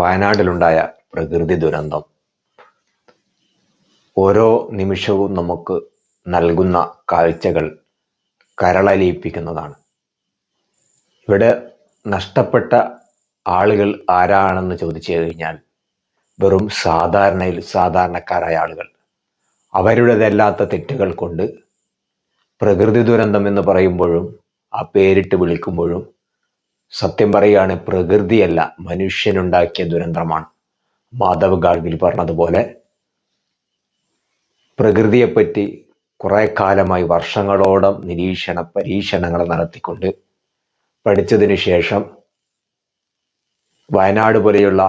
വയനാട്ടിലുണ്ടായ പ്രകൃതി ദുരന്തം. ഓരോ നിമിഷവും നമുക്ക് നൽകുന്ന കാഴ്ചകൾ കരളലിയിപ്പിക്കുന്നതാണ്. ഇവിടെ നഷ്ടപ്പെട്ട ആളുകൾ ആരാണെന്ന് ചോദിച്ചു കഴിഞ്ഞാൽ വെറും സാധാരണയിൽ സാധാരണക്കാരായ ആളുകൾ. അവരുടേതല്ലാത്ത തെറ്റുകൾ കൊണ്ട് പ്രകൃതി ദുരന്തം എന്ന് പറയുമ്പോഴും ആ പേരിട്ട് വിളിക്കുമ്പോഴും സത്യം പറയുകയാണ് പ്രകൃതിയല്ല മനുഷ്യനുണ്ടാക്കിയ ദുരന്തമാണ്. മാധവ് ഗാഡ്ഗിൽ പറഞ്ഞതുപോലെ പ്രകൃതിയെപ്പറ്റി കുറെ കാലമായി വർഷങ്ങളോളം നിരീക്ഷണ പരീക്ഷണങ്ങൾ നടത്തിക്കൊണ്ട് പഠിച്ചതിന് ശേഷം വയനാട് പോലെയുള്ള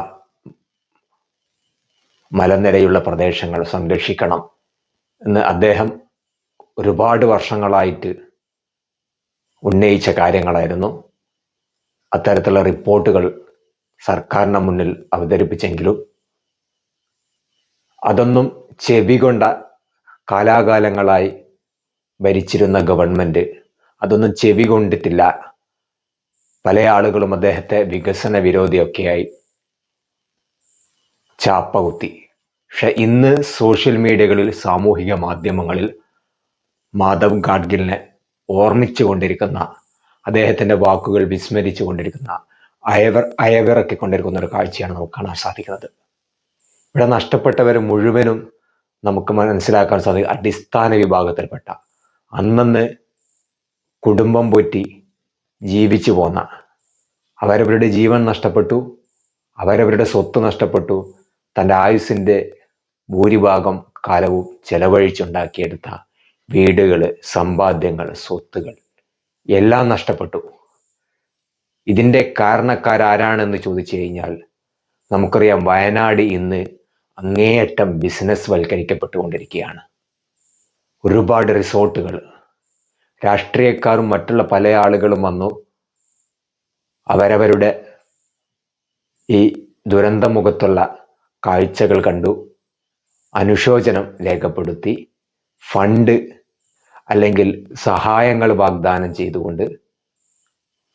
മലനിരയുള്ള പ്രദേശങ്ങൾ സംരക്ഷിക്കണം എന്ന് അദ്ദേഹം ഒരുപാട് വർഷങ്ങളായിട്ട് ഉന്നയിച്ച കാര്യങ്ങളായിരുന്നു. അത്തരത്തിലുള്ള റിപ്പോർട്ടുകൾ സർക്കാരിന് മുന്നിൽ അവതരിപ്പിച്ചെങ്കിലും അതൊന്നും ചെവി കൊണ്ട കാലാകാലങ്ങളായി ഭരിച്ചിരുന്ന ഗവൺമെന്റ് അതൊന്നും ചെവി കൊണ്ടിട്ടില്ല പല ആളുകളും അദ്ദേഹത്തെ വികസന വിരോധിയൊക്കെയായി ചാപ്പ കുത്തി പക്ഷെ ഇന്ന് സോഷ്യൽ മീഡിയകളിൽ സാമൂഹിക മാധ്യമങ്ങളിൽ മാധവ് ഗാഡ്ഗിലിനെ ഓർമ്മിച്ചു കൊണ്ടിരിക്കുന്ന അദ്ദേഹത്തിന്റെ വാക്കുകൾ വിസ്മരിച്ചു കൊണ്ടിരിക്കുന്ന അയവർ അയവിറക്കിക്കൊണ്ടിരിക്കുന്ന ഒരു കാഴ്ചയാണ് നമുക്ക് കാണാൻ സാധിക്കുന്നത്. ഇവിടെ നഷ്ടപ്പെട്ടവർ മുഴുവനും നമുക്ക് മനസ്സിലാക്കാൻ സാധിക്കും. അടിസ്ഥാന വിഭാഗത്തിൽപ്പെട്ട അന്നന്ന് കുടുംബം പോറ്റി ജീവിച്ചു പോന്ന അവരവരുടെ ജീവൻ നഷ്ടപ്പെട്ടു അവരവരുടെ സ്വത്ത് നഷ്ടപ്പെട്ടു തന്റെ ആയുസിന്റെ ഭൂരിഭാഗം കാലവും ചെലവഴിച്ചുണ്ടാക്കിയെടുത്ത വീടുകൾ സമ്പാദ്യങ്ങൾ സ്വത്തുകൾ എല്ലാം നഷ്ടപ്പെട്ടു. ഇതിന്റെ കാരണക്കാരാരാണെന്ന് ചോദിച്ചു കഴിഞ്ഞാൽ നമുക്കറിയാം വയനാട് ഇന്ന് അങ്ങേയറ്റം ബിസിനസ് വൽക്കരിക്കപ്പെട്ടുകൊണ്ടിരിക്കുകയാണ് ഒരുപാട് റിസോർട്ടുകൾ. രാഷ്ട്രീയക്കാരും മറ്റുള്ള പല ആളുകളും വന്നു. അവരവരുടെ ഈ ദുരന്തമുഖത്തുള്ള കാഴ്ചകൾ കണ്ടു. അനുശോചനം രേഖപ്പെടുത്തി. ഫണ്ട് അല്ലെങ്കിൽ സഹായങ്ങൾ വാഗ്ദാനം ചെയ്തുകൊണ്ട്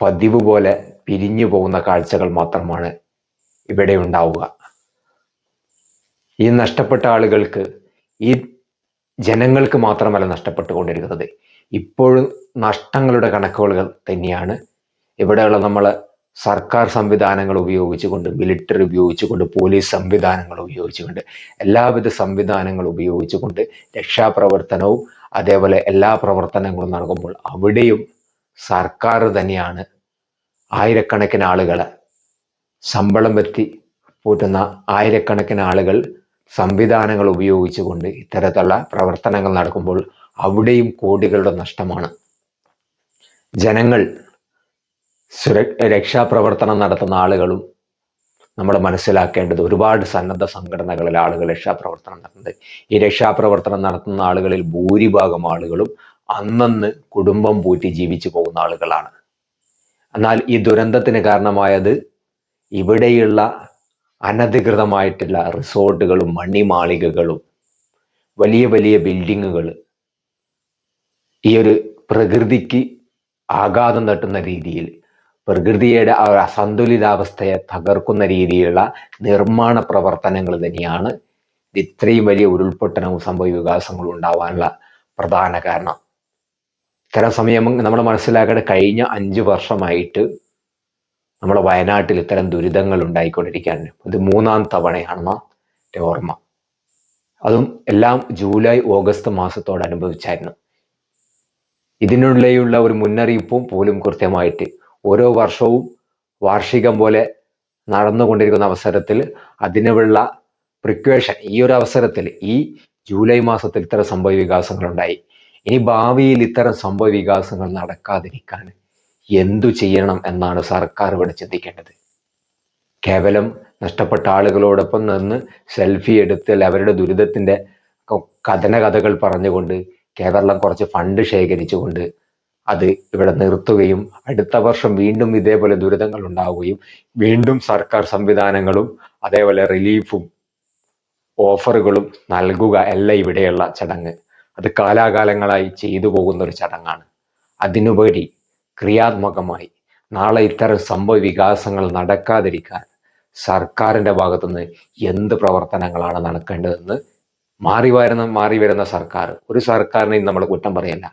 പതിവ് പോലെ പിരിഞ്ഞു പോകുന്ന കാഴ്ചകൾ മാത്രമാണ് ഇവിടെ ഉണ്ടാവുക. ഈ നഷ്ടപ്പെട്ട ആളുകൾക്ക് ഈ ജനങ്ങൾക്ക് മാത്രമല്ല നഷ്ടപ്പെട്ടുകൊണ്ടിരിക്കുന്നത്. ഇപ്പോഴും നഷ്ടങ്ങളുടെ കണക്കുകൾ തന്നെയാണ്. ഇവിടെയുള്ള നമ്മൾ സർക്കാർ സംവിധാനങ്ങൾ ഉപയോഗിച്ചുകൊണ്ട് മിലിറ്ററി ഉപയോഗിച്ചുകൊണ്ട് പോലീസ് സംവിധാനങ്ങൾ ഉപയോഗിച്ചുകൊണ്ട് എല്ലാവിധ സംവിധാനങ്ങൾ ഉപയോഗിച്ചുകൊണ്ട് രക്ഷാപ്രവർത്തനവും അതേപോലെ എല്ലാ പ്രവർത്തനങ്ങളും നടക്കുമ്പോൾ അവിടെയും സർക്കാർ തന്നെയാണ് ആയിരക്കണക്കിന് ആളുകൾ ശമ്പളം വെത്തി പൂട്ടുന്ന ആയിരക്കണക്കിന് ആളുകൾ സംവിധാനങ്ങൾ ഉപയോഗിച്ചുകൊണ്ട് ഇത്തരത്തിലുള്ള പ്രവർത്തനങ്ങൾ നടക്കുമ്പോൾ അവിടെയും കോടികളുടെ നഷ്ടമാണ്. ജനങ്ങൾ സുര രക്ഷാപ്രവർത്തനം നടത്തുന്ന ആളുകളും നമ്മൾ മനസ്സിലാക്കേണ്ടത് ഒരുപാട് സന്നദ്ധ സംഘടനകളിൽ ആളുകൾ രക്ഷാപ്രവർത്തനം നടത്തുന്നത്. ഈ രക്ഷാപ്രവർത്തനം നടത്തുന്ന ആളുകളിൽ ഭൂരിഭാഗം ആളുകളും അന്നന്ന് കുടുംബം പൂറ്റി ജീവിച്ചു പോകുന്ന ആളുകളാണ്. എന്നാൽ ഈ ദുരന്തത്തിന് കാരണമായത് ഇവിടെയുള്ള അനധികൃതമായിട്ടുള്ള റിസോർട്ടുകളും മണിമാളികകളും വലിയ വലിയ ബിൽഡിങ്ങുകൾ ഈ ഒരു പ്രകൃതിക്ക് ആഘാതം തട്ടുന്ന രീതിയിൽ പ്രകൃതിയുടെ ആ ഒരു അസന്തുലിതാവസ്ഥയെ തകർക്കുന്ന രീതിയിലുള്ള നിർമ്മാണ പ്രവർത്തനങ്ങൾ തന്നെയാണ് ഇത്രയും വലിയ ഉരുൾപൊട്ടനവും സംഭവ വികാസങ്ങളും ഉണ്ടാവാനുള്ള പ്രധാന കാരണം. ഇത്തരം സമയം നമ്മൾ മനസ്സിലാക്കേണ്ട കഴിഞ്ഞ അഞ്ച് വർഷമായിട്ട് നമ്മുടെ വയനാട്ടിൽ ഇത്തരം ദുരിതങ്ങൾ ഉണ്ടായിക്കൊണ്ടിരിക്കുകയാണ്. ഇത് മൂന്നാം തവണയാണെന്ന ഓർമ്മ. അതും എല്ലാം ജൂലൈ ഓഗസ്റ്റ് മാസത്തോടനുബന്ധിച്ചായിരുന്നു ഇതിനുള്ളിലുള്ള ഒരു മുന്നറിയിപ്പും പോലും കൃത്യമായിട്ട് ഓരോ വർഷവും വാർഷികം പോലെ നടന്നുകൊണ്ടിരിക്കുന്ന അവസരത്തിൽ അതിനുള്ള പ്രിക്വേഷൻ ഈ ഒരു അവസരത്തിൽ ഈ ജൂലൈ മാസത്തിൽ ഇത്തരം സംഭവ വികാസങ്ങൾ ഉണ്ടായി ഇനി ഭാവിയിൽ ഇത്തരം സംഭവ വികാസങ്ങൾ നടക്കാതിരിക്കാൻ എന്തു ചെയ്യണം എന്നാണ് സർക്കാർ ഇവിടെ ചിന്തിക്കേണ്ടത്. കേവലം നഷ്ടപ്പെട്ട ആളുകളോടൊപ്പം നിന്ന് സെൽഫി എടുത്ത് അവരുടെ ദുരിതത്തിന്റെ കഥന കഥകൾ പറഞ്ഞുകൊണ്ട് കേരളം കുറച്ച് ഫണ്ട് ശേഖരിച്ചുകൊണ്ട് അത് ഇവിടെ നിർത്തുകയും അടുത്ത വർഷം വീണ്ടും ഇതേപോലെ ദുരിതങ്ങൾ ഉണ്ടാവുകയും വീണ്ടും സർക്കാർ സംവിധാനങ്ങളും അതേപോലെ റിലീഫും ഓഫറുകളും നൽകുക അല്ല ഇവിടെയുള്ള ചടങ്ങ്. അത് കാലാകാലങ്ങളായി ചെയ്തു പോകുന്ന ഒരു ചടങ്ങാണ്. അതിനുപരി ക്രിയാത്മകമായി നാളെ ഇത്തരം സംഭവ വികാസങ്ങൾ നടക്കാതിരിക്കാൻ സർക്കാരിന്റെ ഭാഗത്തുനിന്ന് എന്ത് പ്രവർത്തനങ്ങളാണ് നടക്കേണ്ടതെന്ന് മാറി വരുന്ന മാറി വരുന്ന സർക്കാർ. ഒരു സർക്കാരിനെയും നമ്മൾ കുറ്റം പറയല്ല.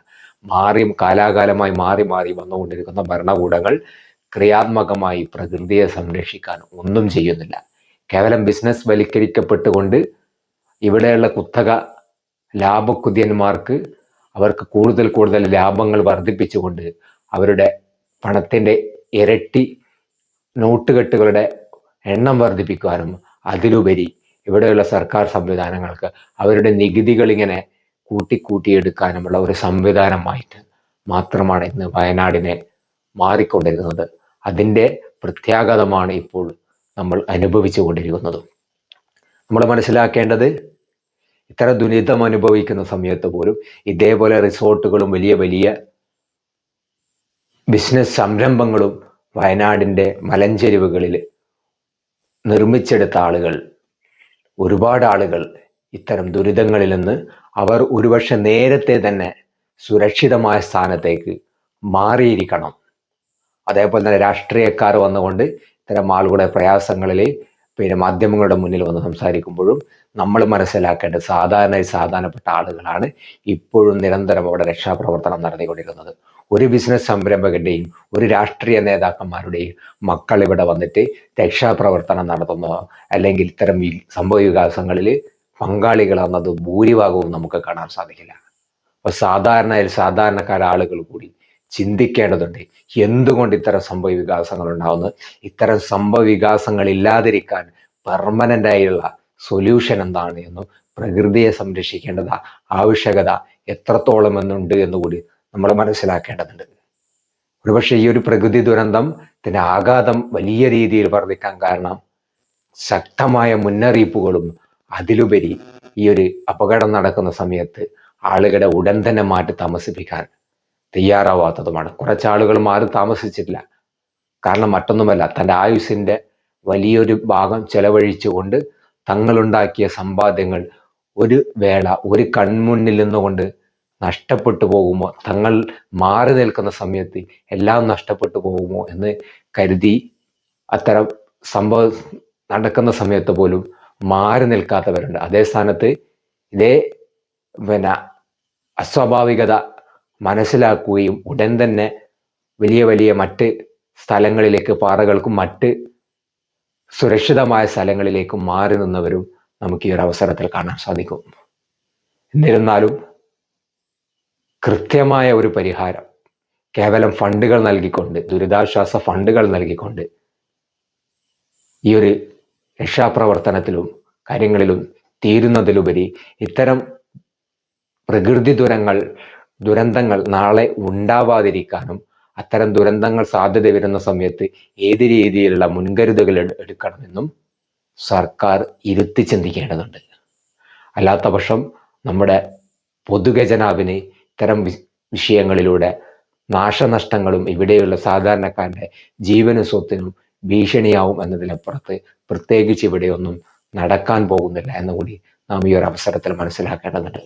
മാറി കാലാകാലമായി മാറി മാറി വന്നുകൊണ്ടിരിക്കുന്ന ഭരണകൂടങ്ങൾ ക്രിയാത്മകമായി പ്രകൃതിയെ സംരക്ഷിക്കാൻ ഒന്നും ചെയ്യുന്നില്ല. കേവലം ബിസിനസ് വലിക്കരിക്കപ്പെട്ടുകൊണ്ട് ഇവിടെയുള്ള കുത്തക ലാഭക്കുതിയന്മാർക്ക് അവർക്ക് കൂടുതൽ കൂടുതൽ ലാഭങ്ങൾ വർദ്ധിപ്പിച്ചുകൊണ്ട് അവരുടെ പണത്തിന്റെ ഇരട്ടി നോട്ടുകെട്ടുകളുടെ എണ്ണം വർദ്ധിപ്പിക്കുവാനും അതിലുപരി ഇവിടെയുള്ള സർക്കാർ സംവിധാനങ്ങൾക്ക് അവരുടെ നികുതികൾ ഇങ്ങനെ കൂട്ടിക്കൂട്ടിയെടുക്കാനുമുള്ള ഒരു സംവിധാനമായിട്ട് മാത്രമാണ് ഇന്ന് വയനാടിനെ മാറിക്കൊണ്ടിരുന്നത്. അതിന്റെ പ്രത്യാഘാതമാണ് ഇപ്പോൾ നമ്മൾ അനുഭവിച്ചു കൊണ്ടിരിക്കുന്നത്. നമ്മൾ മനസ്സിലാക്കേണ്ടത് ഇത്ര ദുരിതം അനുഭവിക്കുന്ന സമയത്ത് പോലും ഇതേപോലെ റിസോർട്ടുകളും വലിയ വലിയ ബിസിനസ് സംരംഭങ്ങളും വയനാടിന്റെ മലഞ്ചെരിവുകളിൽ നിർമ്മിച്ചെടുത്ത ആളുകൾ ഒരുപാട് ആളുകൾ ഇത്തരം ദുരിതങ്ങളിൽ നിന്ന് അവർ ഒരുപക്ഷെ നേരത്തെ തന്നെ സുരക്ഷിതമായ സ്ഥാനത്തേക്ക് മാറിയിരിക്കണം. അതേപോലെ തന്നെ രാഷ്ട്രീയക്കാർ വന്നുകൊണ്ട് ഇത്തരം ആളുകളുടെ പ്രയാസങ്ങളിൽ പിന്നെ മാധ്യമങ്ങളുടെ മുന്നിൽ വന്ന് സംസാരിക്കുമ്പോഴും നമ്മൾ മനസ്സിലാക്കേണ്ട സാധാരണ സാധാരണപ്പെട്ട ആളുകളാണ് ഇപ്പോഴും നിരന്തരം അവിടെ രക്ഷാപ്രവർത്തനം നടത്തിക്കൊണ്ടിരിക്കുന്നത് ഒരു ബിസിനസ് സംരംഭകന്റെയും ഒരു രാഷ്ട്രീയ നേതാക്കന്മാരുടെയും മക്കൾ ഇവിടെ വന്നിട്ട് രക്ഷാപ്രവർത്തനം നടത്തുന്നതോ അല്ലെങ്കിൽ ഇത്തരം സംഭവ വികാസങ്ങളിൽ പങ്കാളികളാണെന്നത് ഭൂരിഭാഗവും നമുക്ക് കാണാൻ സാധിക്കില്ല. അപ്പൊ സാധാരണയിൽ സാധാരണക്കാര ആളുകൾ കൂടി ചിന്തിക്കേണ്ടതുണ്ട് എന്തുകൊണ്ട് ഇത്തരം സംഭവ വികാസങ്ങൾ ഉണ്ടാവുന്നു ഇത്തരം സംഭവ വികാസങ്ങൾ ഇല്ലാതിരിക്കാൻ പെർമനന്റ് ആയുള്ള സൊല്യൂഷൻ എന്താണ് എന്നും പ്രകൃതിയെ സംരക്ഷിക്കേണ്ടത് ആവശ്യകത എത്രത്തോളം എന്നുണ്ട് എന്നുകൂടി നമ്മൾ മനസ്സിലാക്കേണ്ടതുണ്ട്. ഒരുപക്ഷെ ഈ ഒരു പ്രകൃതി ദുരന്തം ഇതിന്റെ ആഘാതം വലിയ രീതിയിൽ വർദ്ധിക്കാൻ കാരണം ശക്തമായ മുന്നറിയിപ്പുകളും അതിലുപരി ഈ ഒരു അപകടം നടക്കുന്ന സമയത്ത് ആളുകളെ ഉടൻ തന്നെ മാറ്റി താമസിപ്പിക്കാൻ തയ്യാറാവാത്തതുമാണ്. കുറച്ചാളുകൾ മാറി താമസിച്ചിട്ടില്ല. കാരണം മറ്റൊന്നുമല്ല തന്റെ ആയുസിന്റെ വലിയൊരു ഭാഗം ചെലവഴിച്ചുകൊണ്ട് തങ്ങളുണ്ടാക്കിയ സമ്പാദ്യങ്ങൾ ഒരു വേള ഒരു കൺമുന്നിൽ നിന്നുകൊണ്ട് നഷ്ടപ്പെട്ടു പോകുമോ? തങ്ങൾ മാറി നിൽക്കുന്ന സമയത്ത് എല്ലാം നഷ്ടപ്പെട്ടു പോകുമോ എന്ന് കരുതി അത്തരം സംഭവം നടക്കുന്ന സമയത്ത് പോലും മാറി നിൽക്കാത്തവരുണ്ട്. അതേ സ്ഥാനത്ത് ഇതേ പിന്നെ അസ്വാഭാവികത മനസ്സിലാക്കുകയും ഉടൻ തന്നെ വലിയ വലിയ മറ്റ് സ്ഥലങ്ങളിലേക്ക് പാറകൾക്കും മറ്റ് സുരക്ഷിതമായ സ്ഥലങ്ങളിലേക്കും മാറി നിന്നവരും നമുക്ക് ഈ ഒരു അവസരത്തിൽ കാണാൻ സാധിക്കും. എന്നിരുന്നാലും കൃത്യമായ ഒരു പരിഹാരം കേവലം ഫണ്ടുകൾ നൽകിക്കൊണ്ട് ദുരിതാശ്വാസ ഫണ്ടുകൾ നൽകിക്കൊണ്ട് ഈ ഒരു രക്ഷാപ്രവർത്തനത്തിലും കാര്യങ്ങളിലും തീരുന്നതിലുപരി ഇത്തരം പ്രകൃതി ദുരങ്ങൾ ദുരന്തങ്ങൾ നാളെ ഉണ്ടാവാതിരിക്കാനും അത്തരം ദുരന്തങ്ങൾ സാധ്യത വരുന്ന സമയത്ത് ഏത് രീതിയിലുള്ള മുൻകരുതലുകൾ എടുക്കണമെന്നും സർക്കാർ ഇരുത്തി ചിന്തിക്കേണ്ടതുണ്ട്. അല്ലാത്ത പക്ഷം നമ്മുടെ പൊതുഖജനാവിന് ഇത്തരം വിഷയങ്ങളിലൂടെ നാശനഷ്ടങ്ങളും ഇവിടെയുള്ള സാധാരണക്കാരുടെ ജീവനും സ്വത്തിനും ഭീഷണിയാവും എന്നതിനപ്പുറത്ത് പ്രത്യേകിച്ച് ഇവിടെയൊന്നും നടക്കാൻ പോകുന്നില്ല എന്നുകൂടി നാം ഈ ഒരു അവസരത്തിൽ മനസ്സിലാക്കേണ്ടതുണ്ട്.